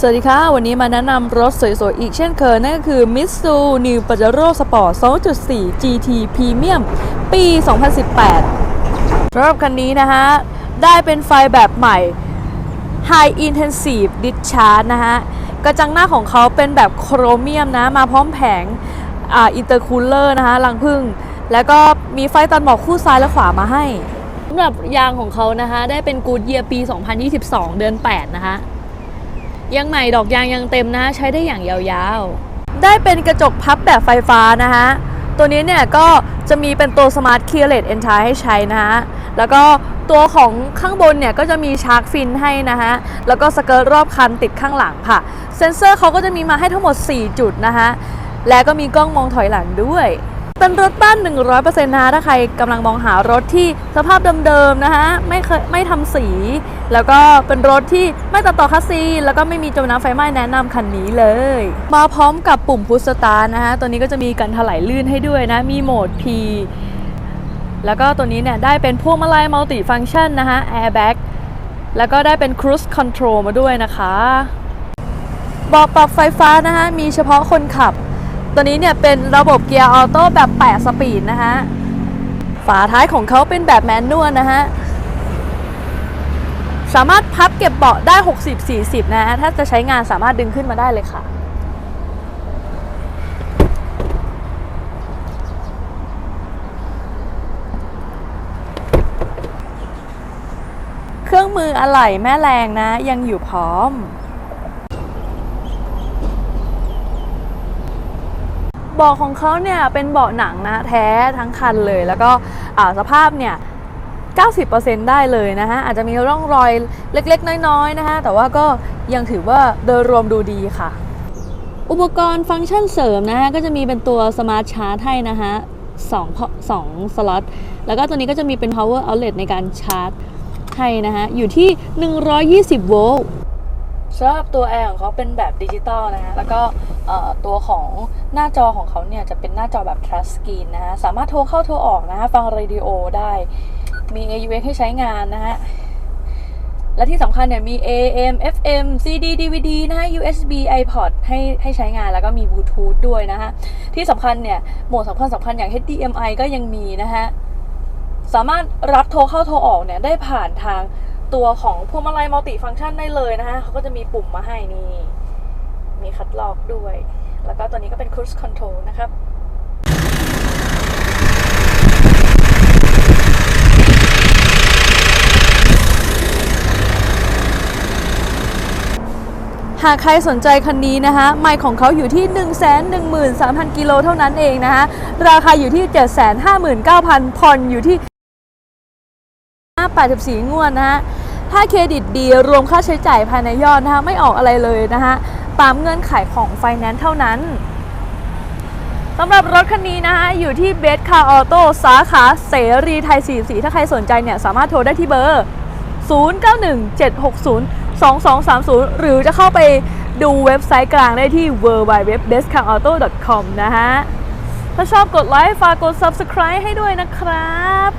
สวัสดีค่ะ วันนี้มาแนะนำรถสวยๆ อีกเช่นเคยนั่นก็คือ Mitsu New Pajero Sport 2.4 GT Premium ปี 2018สำหรับคันนี้นะฮะ ได้เป็นไฟแบบใหม่ High Intensive Discharge นะฮะ กระจังหน้าของเขาเป็นแบบโครเมียมนะ มาพร้อมแผงอ่าอินเตอร์คูลเลอร์นะคะรังพึ่ง แล้วก็มีไฟตันหมอกคู่ซ้ายและขวามาให้สำหรับยางของเขานะคะ ได้เป็นกูดเยียปี 2022 เดือน 8 นะคะ ยังใหม่ดอกยางยังเต็มนะใช้ได้อย่างยาวๆ ได้เป็นกระจกพับแบบไฟฟ้านะฮะ ตัวนี้เนี่ยก็จะมีเป็นตัว Smart Keyless Entry ให้ใช้นะฮะ แล้วก็ตัวของข้างบนเนี่ยก็จะมีชาร์กฟินให้นะฮะ แล้วก็สเกิร์ตรอบคันติดข้างหลังค่ะ เซ็นเซอร์เขาก็จะมีมาให้ทั้งหมด 4 จุดนะฮะ และก็มีกล้องมองถอยหลังด้วย เป็นรถบ้าน 100%นะคะถ้าใครกำลังมองหารถที่สภาพเดิมๆนะคะไม่เคยไม่ทำสี แล้วก็เป็นรถที่ไม่ตัดต่อคัสซี แล้วก็ไม่มีจมน้ำไฟไหม้แนะนำคันนี้เลย มาพร้อมกับปุ่มพุชสตาร์นะคะตัวนี้ก็จะมีกันถลายลื่นให้ด้วยนะ มีโหมด P แล้วก็ตัวนี้เนี่ยได้เป็นพวงมาลัยมัลติฟังชันนะคะแอร์แบ็กแล้วก็ได้เป็น Cruise Control มาด้วยนะคะบาะปรับไฟฟ้านะคะมีเฉพาะคนขับ ตัวนี้เนี่ยเป็นระบบเกียร์ออโต้แบบ 8 สปีดนะฮะ ฝาท้ายของเขาเป็นแบบแมนนวลนะฮะ สามารถพับเก็บเบาะได้ 60-40 นะฮะ ถ้าจะใช้งานสามารถดึงขึ้นมาได้เลยค่ะเครื่องมืออะไหล่แม่แรงนะ ยังอยู่พร้อม เบาะของเขาเนี่ยเป็นเบาะหนังนะแท้ทั้งคันเลย แล้วก็สภาพเนี่ย90%ได้เลยนะฮะอาจจะมีร่องรอยเล็กๆ น้อยๆ นะฮะแต่ว่าก็ยังถือว่าโดยรวมดูดีค่ะ อุปกรณ์ฟังก์ชันเสริมนะฮะก็จะมีเป็นตัวสมาร์ทชาร์จให้นะฮะสองสองสล็อตแล้วก็ตัวนี้ก็จะมีเป็น power outlet ในการชาร์จให้นะฮะอยู่ที่ 120 โวลต์ สำหรับตัวแอร์ของเขาเป็นแบบดิจิตอลนะฮะแล้วก็ตัวของหน้าจอของเขาเนี่ยจะเป็นหน้าจอแบบ touch screen นะฮะสามารถโทรเข้าโทรออกนะฮะฟังเรดิโอได้มี AUX ให้ใช้งานนะฮะและที่สำคัญเนี่ยมี AM FM CD DVD นะฮะ USB iPod ให้ให้ใช้งานแล้วก็มีบลูทูธด้วยนะฮะ ที่สำคัญเนี่ย โหมดสำคัญสำคัญอย่าง HDMI ก็ยังมีนะฮะ สามารถรับโทรเข้าโทรออกเนี่ย ได้ผ่านทาง ตัวของพวงมาลัยมัลติฟังก์ชันได้เลยนะฮะเขาก็จะมีปุ่มมาให้นี่ มีคัดลอกด้วย แล้วก็ตัวนี้ก็เป็น cruise control นะครับหากใครสนใจคันนี้นะคะ ไมค์ของเขาอยู่ที่ 1 1 3 0 0 0 กิโลเท่านั้นเองนะคะ ราคาอยู่ที่ 759,000 ผ่อนอยู่ที่ 84 งวดนะฮะ ถ้าเครดิตดีรวมค่าใช้จ่ายภายในยอดนะคะไม่ออกอะไรเลยนะคะตามเงื่อนไขของไฟแนนซ์เท่านั้นสำหรับรถคันนี้นะคะอยู่ที่เบสคาร์ออโต้สาขาเสรีไทย 44 ถ้าใครสนใจเนี่ยสามารถโทรได้ที่เบอร์ 0917602230 หรือจะเข้าไปดูเว็บไซต์กลางได้ที่ w w w b e s t c a r a u t o c o m นะฮะ ถ้าชอบกดไลค์ฝากกด subscribe ให้ด้วยนะครับ